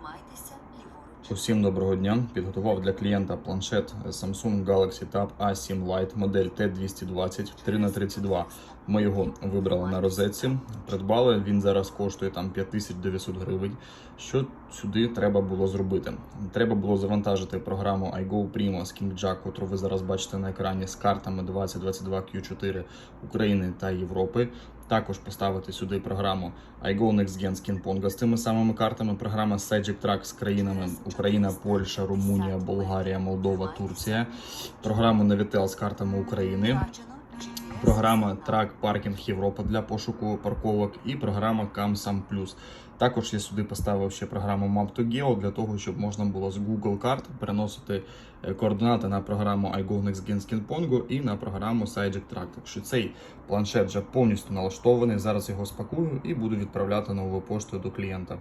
Тримайтеся ліворуч. Усім доброго дня. Підготував для клієнта планшет Samsung Galaxy Tab A7 Lite модель T220 3х32. Ми його вибрали на розетці, придбали. Він зараз коштує там 5900 гривень. Що сюди треба було зробити? Треба було завантажити програму iGo Primo з KingJack, яку ви зараз бачите на екрані з картами 2022 Q4 України та Європи. Також поставити сюди програму iGo Next Skin Pongo з тими самими картами. Програма Segic Track з країнами Україна, Польща, Румунія, Болгарія, Молдова, Турція. Програму Navitel з картами України. Програма Track Parking Європа для пошуку парковок і програма CamSam Plus. Також я сюди поставив ще програму Map2Geo для того, щоб можна було з Google карт переносити е, координати на програму iGo Next Gen Skin Pongo і на програму Track. Так що цей планшет вже повністю налаштований. Зараз його спакую і буду відправляти новою поштою до клієнта.